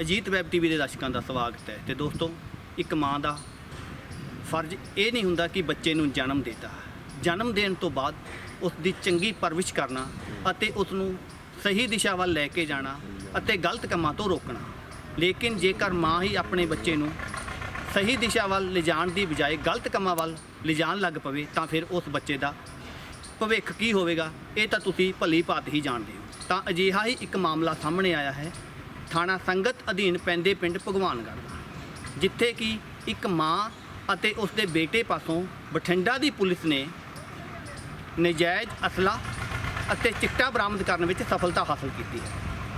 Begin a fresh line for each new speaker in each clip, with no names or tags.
Ajit web TV ਦੇ ਦਰਸ਼ਕਾਂ ਦਾ ਸਵਾਗਤ ਹੈ। ਤੇ ਦੋਸਤੋ, ਇੱਕ ਮਾਂ ਦਾ ਫਰਜ਼ ਇਹ ਨਹੀਂ ਹੁੰਦਾ ਕਿ ਬੱਚੇ ਨੂੰ ਜਨਮ ਦੇਤਾ। ਜਨਮ ਦੇਣ ਤੋਂ ਬਾਅਦ ਉਸ ਦੀ ਚੰਗੀ ਪਰਵਿਸ਼ ਕਰਨਾ ਅਤੇ ਉਸ ਨੂੰ ਸਹੀ ਦਿਸ਼ਾ ਵੱਲ ਲੈ ਕੇ ਜਾਣਾ ਅਤੇ ਗਲਤ ਕੰਮਾਂ ਤੋਂ ਰੋਕਣਾ। ਲੇਕਿਨ ਜੇਕਰ ਮਾਂ ਹੀ ਆਪਣੇ ਬੱਚੇ ਨੂੰ ਸਹੀ ਦਿਸ਼ਾ ਵੱਲ ਲਿਜਾਣ ਦੀ ਬਜਾਏ ਗਲਤ ਕੰਮਾਂ ਵੱਲ ਲਿਜਾਣ ਲੱਗ ਪਵੇ, ਤਾਂ ਫਿਰ ਉਸ ਬੱਚੇ ਦਾ ਭਵਿੱਖ ਕੀ ਹੋਵੇਗਾ? ਇਹ ਤਾਂ ਤੁਸੀਂ ਭਲੀ ਭਾਤ ਹੀ ਜਾਣਦੇ ਹੋ। ਤਾਂ ਅਜਿਹਾ ਹੀ ਇੱਕ ਮਾਮਲਾ ਸਾਹਮਣੇ ਆਇਆ ਹੈ। ਥਾਣਾ ਸੰਗਤ ਅਧੀਨ ਪੈਂਦੇ ਪਿੰਡ ਭਗਵਾਨਗੜ੍ਹ ਜਿੱਥੇ ਕਿ ਇੱਕ ਮਾਂ ਅਤੇ ਉਸ ਦੇ ਬੇਟੇ ਪਾਸੋਂ ਬਠਿੰਡਾ ਦੀ ਪੁਲਿਸ ਨੇ ਨਜਾਇਜ਼ ਅਸਲਾ ਅਤੇ ਚਿੱਟਾ ਬਰਾਮਦ ਕਰਨ ਵਿੱਚ ਸਫਲਤਾ ਹਾਸਲ ਕੀਤੀ ਹੈ।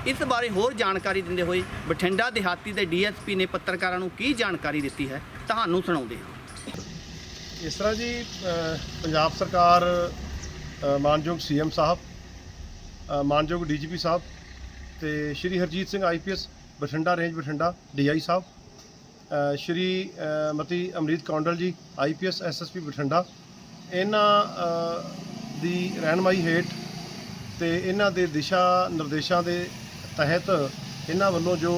ਇਸ ਬਾਰੇ ਹੋਰ ਜਾਣਕਾਰੀ ਦਿੰਦੇ ਹੋਏ ਬਠਿੰਡਾ ਦਿਹਾਤੀ ਦੇ ਡੀਐਸਪੀ ਨੇ ਪੱਤਰਕਾਰਾਂ ਨੂੰ ਕੀ ਜਾਣਕਾਰੀ ਦਿੱਤੀ ਹੈ ਤੁਹਾਨੂੰ ਸੁਣਾਉਂਦੇ ਹਾਂ।
ਇਸ ਤਰ੍ਹਾਂ ਜੀ ਪੰਜਾਬ ਸਰਕਾਰ ਅ, ਮਾਨਯੋਗ ਸੀਐਮ ਸਾਹਿਬ ਅ, ਮਾਨਯੋਗ ਡੀਜੀਪੀ ਸਾਹਿਬ ਤੇ Shri Harjit Singh IPS Bathinda range Bathinda DI ਸਾਹਿਬ। Shrimati Amrit Kondal ji IPS SSP Bathinda. ਇਹਨਾਂ ਦੀ ਰਹਿਨਮਾਈ ਹੇਠ ਤੇ ਇਹਨਾਂ ਦੇ ਦਿਸ਼ਾ ਨਿਰਦੇਸ਼ਾਂ ਦੇ ਤਹਿਤ ਇਹਨਾਂ ਵੱਲੋਂ ਜੋ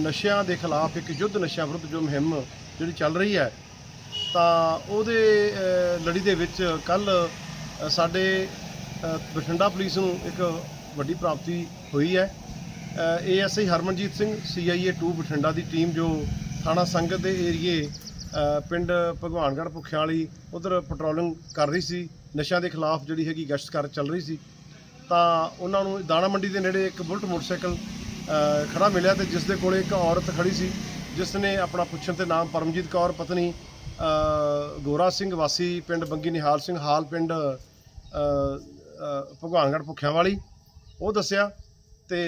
ਨਸ਼ਿਆਂ ਦੇ ਖਿਲਾਫ ਇੱਕ ਯੁੱਧ ਨਸ਼ਿਆਂ ਵਿਰੁੱਧ ਜੋ ਮੁਹਿੰਮ ਜਿਹੜੀ ਚੱਲ ਰਹੀ ਹੈ, ਤਾਂ ਉਹਦੇ ਲੜੀ ਦੇ ਵਿੱਚ ਕੱਲ ਸਾਡੇ ਬਠਿੰਡਾ ਪੁਲਿਸ ਨੂੰ ਇੱਕ ਵੱਡੀ ਪ੍ਰਾਪਤੀ ਹੋਈ ਹੈ। ਏਐਸਆਈ ਹਰਮਨਜੀਤ ਸਿੰਘ ਸੀਆਈਏ 2 ਬਠਿੰਡਾ ਦੀ ਟੀਮ ਜੋ ਥਾਣਾ ਸੰਗਤ ਦੇ ਏਰੀਏ ਪਿੰਡ ਭਗਵਾਨਗੜ੍ਹ ਭੁੱਖਿਆਂ ਵਾਲੀ ਉਧਰ ਪੈਟਰੋਲਿੰਗ ਕਰ ਰਹੀ ਸੀ। ਨਸ਼ਿਆਂ ਦੇ ਖਿਲਾਫ ਜਿਹੜੀ ਹੈਗੀ ਗਸ਼ਤ ਕਰ ਚੱਲ ਰਹੀ ਸੀ। ਤਾਂ ਉਹਨਾਂ ਨੂੰ ਦਾਣਾ ਮੰਡੀ ਦੇ ਨੇੜੇ ਇੱਕ ਬੁਲਟ ਮੋਟਰਸਾਈਕਲ ਅ, ਖੜਾ ਮਿਲਿਆ ਤੇ ਜਿਸ ਦੇ ਕੋਲੇ ਇੱਕ ਔਰਤ ਖੜੀ ਸੀ। ਜਿਸ ਨੇ ਆਪਣਾ ਪੁੱਛਣ ਤੇ ਨਾਮ ਪਰਮਜੀਤ ਕੌਰ ਪਤਨੀ ਗੋਰਾ ਸਿੰਘ ਵਾਸੀ ਪਿੰਡ ਬੰਗੀ ਨਿਹਾਲ ਸਿੰਘ ਹਾਲ ਪਿੰਡ ਭਗਵਾਨਗੜ੍ਹ ਭੁੱਖਿਆਂ ਵਾਲੀ ਉਹ ਦੱਸਿਆ ਤੇ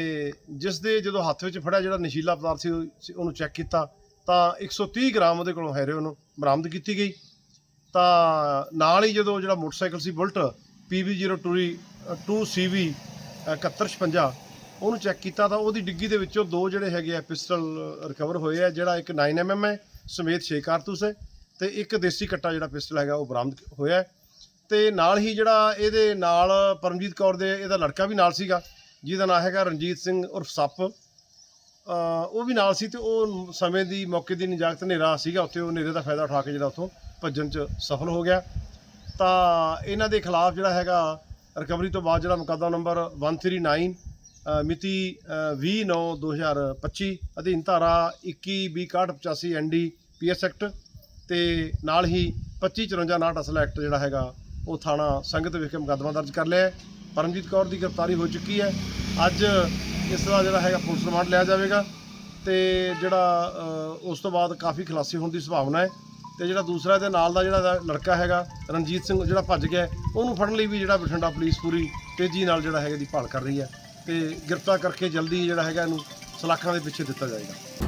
ਜਿਸ ਦੇ ਜਦੋਂ ਹੱਥ ਵਿੱਚ ਫੜਿਆ ਜਿਹੜਾ ਨਸ਼ੀਲਾ ਪਦਾਰਥ ਸੀ ਉਹ- ਸੀ, ਉਹਨੂੰ ਚੈੱਕ ਕੀਤਾ ਤਾਂ 130 ਗ੍ਰਾਮ ਉਹਦੇ ਕੋਲੋਂ ਹੈਰੋਇਨ ਨੂੰ ਬਰਾਮਦ ਕੀਤੀ ਗਈ ਤਾਂ ਨਾਲ ਹੀ ਜਦੋਂ ਜਿਹੜਾ ਮੋਟਰਸਾਈਕਲ ਸੀ ਬੁਲਟ PB02 2CV 7156 ਉਹਨੂੰ ਚੈੱਕ ਕੀਤਾ ਤਾਂ ਉਹਦੀ ਡਿੱਗੀ ਦੇ ਵਿੱਚੋਂ ਦੋ ਜਿਹੜੇ ਹੈਗੇ ਆ ਪਿਸਟਲ ਰਿਕਵਰ ਹੋਏ ਆ ਜਿਹੜਾ ਇੱਕ 9mm ਹੈ ਸਮੇਤ 6 ਕਾਰਤੂਸ ਹੈ ਤੇ ਇੱਕ ਦੇਸੀ ਕੱਟਾ ਜਿਹੜਾ ਪਿਸਟਲ ਹੈਗਾ ਉਹ ਬਰਾਮਦ ਹੋਇਆ ਹੈ। ਤੇ ਨਾਲ ਹੀ ਜਿਹੜਾ ਇਹਦੇ ਨਾਲ ਪਰਮਜੀਤ ਕੌਰ ਦੇ ਇਹਦਾ ਲੜਕਾ ਵੀ ਨਾਲ ਸੀਗਾ ਜਿਹਦਾ ਨਾਮ ਹੈਗਾ ਰਣਜੀਤ ਸਿੰਘ ਉਰਫ ਸੱਪ। ਉਹ ਵੀ ਨਾਲ ਸੀ ਤੇ ਉਹ ਸਮੇਂ ਦੀ ਮੌਕੇ ਦੀ ਨਿਜਾਕਤ ਹਨੇਰਾ ਸੀਗਾ ਉੱਥੇ ਉਹ ਹਨੇਰੇ ਦਾ ਫਾਇਦਾ ਉਠਾ ਕੇ ਜਿਹੜਾ ਉੱਥੋਂ ਭੱਜਣ 'ਚ ਸਫਲ ਹੋ ਗਿਆ। ਤਾਂ ਇਹਨਾਂ ਦੇ ਖਿਲਾਫ ਜਿਹੜਾ ਹੈਗਾ ਰਿਕਵਰੀ ਤੋਂ ਬਾਅਦ ਜਿਹੜਾ ਮੁਕੱਦਮਾ ਨੰਬਰ 139 ਅ, ਮਿਤੀ 20/9/2025 ਅਧੀਨ ਧਾਰਾ 21/6185 ਐਨਡੀ ਪੀਐਸ ਐਕਟ ਤੇ ਨਾਲ ਹੀ 2554 ਅਸਲ ਐਕਟ ਜਿਹੜਾ ਹੈਗਾ ਉਹ ਥਾਣਾ ਸੰਗਤ ਵਿਖੇ ਮੁਕੱਦਮਾ ਦਰਜ ਕਰ ਲਿਆ ਹੈ। ਪਰਮਜੀਤ ਕੌਰ ਦੀ ਗ੍ਰਿਫਤਾਰੀ ਹੋ ਚੁੱਕੀ ਹੈ। ਅੱਜ ਇਸ ਦਾ ਜਿਹੜਾ ਹੈਗਾ ਪੁਲਿਸ ਰਿਮਾਂਡ ਲਿਆ ਜਾਵੇਗਾ ਤੇ ਜਿਹੜਾ ਉਸ ਤੋਂ ਬਾਅਦ ਕਾਫੀ ਖਲਾਸੀ ਹੋਣ ਦੀ ਸੰਭਾਵਨਾ ਹੈ ਤੇ ਜਿਹੜਾ ਦੂਸਰਾ ਇਹਦੇ ਨਾਲ ਦਾ ਜਿਹੜਾ ਇਹਦਾ ਲੜਕਾ ਹੈਗਾ, ਰਣਜੀਤ ਸਿੰਘ, ਜਿਹੜਾ ਭੱਜ ਗਿਆ ਉਹਨੂੰ ਫੜਨ ਲਈ ਵੀ ਜਿਹੜਾ ਬਠਿੰਡਾ ਪੁਲਿਸ ਪੂਰੀ ਤੇਜ਼ੀ ਨਾਲ ਜਿਹੜਾ ਹੈਗਾ ਦੀ ਭਾਲ ਕਰ ਰਹੀ ਹੈ ਤੇ ਗ੍ਰਿਫਤਾਰ ਕਰਕੇ ਜਲਦੀ ਜਿਹੜਾ ਹੈਗਾ ਇਹਨੂੰ ਸਲਾਖਾਂ ਦੇ ਪਿੱਛੇ ਦਿੱਤਾ ਜਾਏਗਾ।